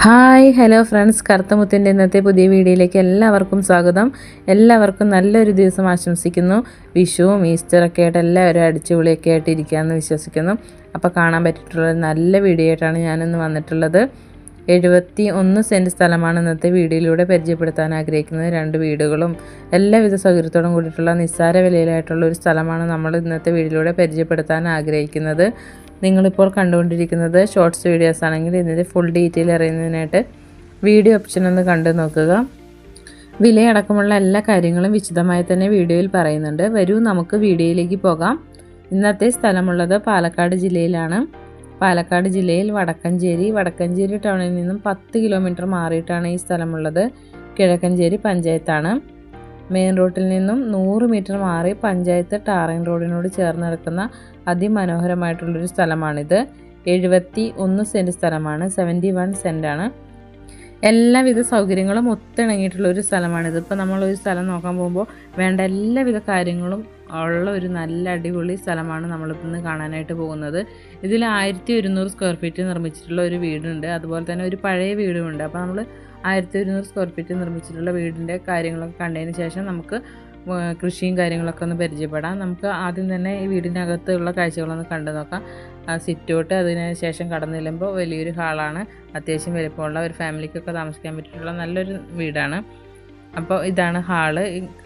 Hi hello friends. കറുത്തമുത്തിന്റെ ഇന്നത്തെ പുതിയ വീഡിയോയിലേക്ക് എല്ലാവർക്കും സ്വാഗതം. എല്ലാവർക്കും നല്ലൊരു ദിവസം ആശംസിക്കുന്നു. വിഷുവും ഈസ്റ്ററൊക്കെ ആയിട്ട് എല്ലാവരും അടിച്ചുപൊളിയൊക്കെ ആയിട്ട് ഇരിക്കാമെന്ന് വിശ്വസിക്കുന്നു. അപ്പോൾ കാണാൻ പറ്റിയിട്ടുള്ള നല്ല വീഡിയോ ആയിട്ടാണ് ഞാനിന്ന് വന്നിട്ടുള്ളത്. എഴുപത്തി ഒന്ന് സെന്റ് സ്ഥലമാണ് ഇന്നത്തെ വീഡിയോയിലൂടെ പരിചയപ്പെടുത്താൻ ആഗ്രഹിക്കുന്നത്. രണ്ട് വീടുകളും എല്ലാവിധ സൗകര്യത്തോടും കൂടിയിട്ടുള്ള നിസ്സാര വിലയിലായിട്ടുള്ള ഒരു സ്ഥലമാണ് നമ്മൾ ഇന്നത്തെ വീഡിയോയിലൂടെ പരിചയപ്പെടുത്താൻ ആഗ്രഹിക്കുന്നത്. നിങ്ങളിപ്പോൾ കണ്ടുകൊണ്ടിരിക്കുന്നത് ഷോർട്സ് വീഡിയോസ് ആണെങ്കിൽ ഇതിന്റെ ഫുൾ ഡീറ്റെയിൽ അറിയുന്നതിനായിട്ട് വീഡിയോ ഓപ്ഷൻ ഒന്ന് കണ്ടു നോക്കുക. വിലയടക്കമുള്ള എല്ലാ കാര്യങ്ങളും വിശദമായി തന്നെ വീഡിയോയിൽ പറയുന്നുണ്ട്. വരൂ നമുക്ക് വീഡിയോയിലേക്ക് പോകാം. ഇന്നത്തെ സ്ഥലമുള്ളത് പാലക്കാട് ജില്ലയിലാണ്. പാലക്കാട് ജില്ലയിൽ വടക്കഞ്ചേരി വടക്കഞ്ചേരി ടൗണിൽ നിന്നും പത്ത് കിലോമീറ്റർ മാറിയിട്ടാണ് ഈ സ്ഥലമുള്ളത്. കിഴക്കഞ്ചേരി പഞ്ചായത്താണ്. മെയിൻ റോഡിൽ നിന്നും നൂറ് മീറ്റർ മാറി പഞ്ചായത്ത് ടാറിംഗ് റോഡിനോട് ചേർന്ന് കിടക്കുന്ന അതിമനോഹരമായിട്ടുള്ളൊരു സ്ഥലമാണിത്. എഴുപത്തി ഒന്ന് സെന്റ് സ്ഥലമാണ്. സെവന്റി വൺ സെന്റാണ് എല്ലാവിധ സൗകര്യങ്ങളും ഒത്തിണങ്ങിയിട്ടുള്ള ഒരു സ്ഥലമാണിത്. ഇപ്പോൾ നമ്മളൊരു സ്ഥലം നോക്കാൻ പോകുമ്പോൾ വേണ്ട എല്ലാവിധ കാര്യങ്ങളും ഉള്ള ഒരു നല്ല അടിപൊളി സ്ഥലമാണ് നമ്മളിപ്പോൾ ഇന്ന് കാണാനായിട്ട് പോകുന്നത്. ഇതിൽ ആയിരത്തി ഒരുന്നൂറ് സ്ക്വയർ ഫീറ്റ് നിർമ്മിച്ചിട്ടുള്ള ഒരു വീടുണ്ട്. അതുപോലെ തന്നെ ഒരു പഴയ വീടുമുണ്ട്. അപ്പോൾ നമ്മൾ ആയിരത്തി ഒരുന്നൂറ് സ്ക്വയർ ഫീറ്റ് നിർമ്മിച്ചിട്ടുള്ള വീടിന്റെ കാര്യങ്ങളൊക്കെ കണ്ടതിന് ശേഷം നമുക്ക് കൃഷിയും കാര്യങ്ങളൊക്കെ ഒന്ന് പരിചയപ്പെടാം. നമുക്ക് ആദ്യം തന്നെ ഈ വീടിനകത്തുള്ള കാഴ്ചകളൊന്ന് കണ്ടു നോക്കാം. സിറ്റൗട്ട് അതിന് ശേഷം കടന്നു ചെല്ലുമ്പോൾ വലിയൊരു ഹാളാണ്. അത്യാവശ്യം വലിപ്പമുള്ള ഒരു ഫാമിലിക്കൊക്കെ താമസിക്കാൻ പറ്റിയിട്ടുള്ള നല്ലൊരു വീടാണ്. അപ്പോൾ ഇതാണ് ഹാൾ.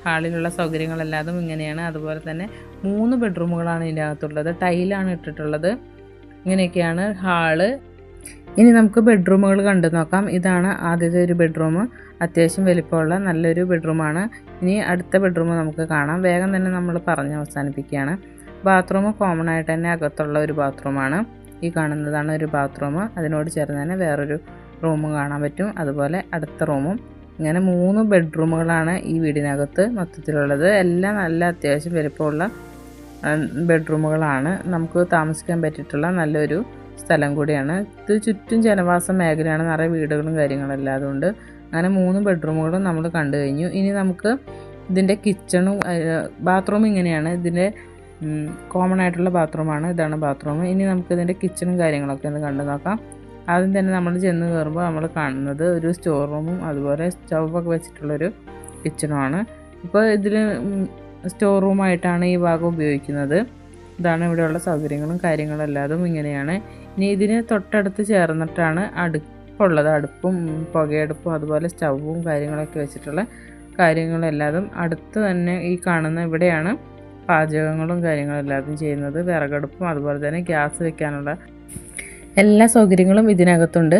ഹാളിലുള്ള സൗകര്യങ്ങളെല്ലാതും ഇങ്ങനെയാണ്. അതുപോലെ തന്നെ മൂന്ന് ബെഡ്റൂമുകളാണ് ഇതിന്റെ അകത്തുള്ളത് ടൈലാണ് ഇട്ടിട്ടുള്ളത്. ഇങ്ങനെയൊക്കെയാണ് ഹാൾ. ഇനി നമുക്ക് ബെഡ്റൂമുകൾ കണ്ടു നോക്കാം. ഇതാണ് ആദ്യത്തെ ഒരു ബെഡ്റൂം അത്യാവശ്യം വലിപ്പമുള്ള നല്ലൊരു ബെഡ്റൂമാണ് ഇനി അടുത്ത ബെഡ്റൂം നമുക്ക് കാണാം. വേഗം തന്നെ നമ്മൾ പറഞ്ഞ് അവസാനിപ്പിക്കുകയാണ്. ബാത്റൂം കോമൺ ആയിട്ട് തന്നെ അകത്തുള്ള ഒരു ബാത്റൂമാണ് ഈ കാണുന്നതാണ് ഒരു ബാത്റൂം അതിനോട് ചേർന്ന് തന്നെ വേറൊരു റൂമും കാണാൻ പറ്റും. അതുപോലെ അടുത്ത റൂമും ഇങ്ങനെ മൂന്ന് ബെഡ്റൂമുകളാണ് ഈ വീടിനകത്ത് മൊത്തത്തിലുള്ളത്. എല്ലാം നല്ല അത്യാവശ്യം വലിപ്പമുള്ള ബെഡ്റൂമുകളാണ് നമുക്ക് താമസിക്കാൻ പറ്റിയിട്ടുള്ള നല്ലൊരു സ്ഥലം കൂടിയാണ്. ഇത് ചുറ്റും ജനവാസ മേഖലയാണ്. നിറയെ വീടുകളും കാര്യങ്ങളെല്ലാം അതുകൊണ്ട് അങ്ങനെ മൂന്ന് ബെഡ്റൂമുകളും നമ്മൾ കണ്ടു കഴിഞ്ഞു. ഇനി നമുക്ക് ഇതിന്റെ കിച്ചണും ബാത്റൂം ഇങ്ങനെയാണ്. ഇതിന്റെ കോമൺ ആയിട്ടുള്ള ബാത്റൂമാണ്. ഇതാണ് ബാത്റൂം. ഇനി നമുക്ക് ഇതിന്റെ കിച്ചണും കാര്യങ്ങളൊക്കെ ഒന്ന് കണ്ടു നോക്കാം. ആദ്യം തന്നെ നമ്മൾ ചെന്ന് കയറുമ്പോൾ നമ്മൾ കാണുന്നത് ഒരു സ്റ്റോർ റൂമും അതുപോലെ സ്റ്റൗവൊക്കെ വെച്ചിട്ടുള്ളൊരു കിച്ചണുമാണ്. ഇപ്പോൾ ഇതിൽ സ്റ്റോർ റൂമായിട്ടാണ് ഈ ഭാഗം ഉപയോഗിക്കുന്നത്. ഇതാണ് ഇവിടെയുള്ള സൗകര്യങ്ങളും കാര്യങ്ങളും എല്ലാതും ഇങ്ങനെയാണ്. ഇനി ഇതിന് തൊട്ടടുത്ത് ചേർന്നിട്ടാണ് അടുപ്പുള്ളത് അടുപ്പും പുകയടുപ്പും അതുപോലെ സ്റ്റൗവും കാര്യങ്ങളൊക്കെ വെച്ചിട്ടുള്ള കാര്യങ്ങളെല്ലാതും അടുത്ത് തന്നെ ഈ കാണുന്ന ഇവിടെയാണ് പാചകങ്ങളും കാര്യങ്ങളെല്ലാതും ചെയ്യുന്നത്. വിറകടുപ്പും അതുപോലെ തന്നെ ഗ്യാസ് വെക്കാനുള്ള എല്ലാ സൗകര്യങ്ങളും ഇതിനകത്തുണ്ട്.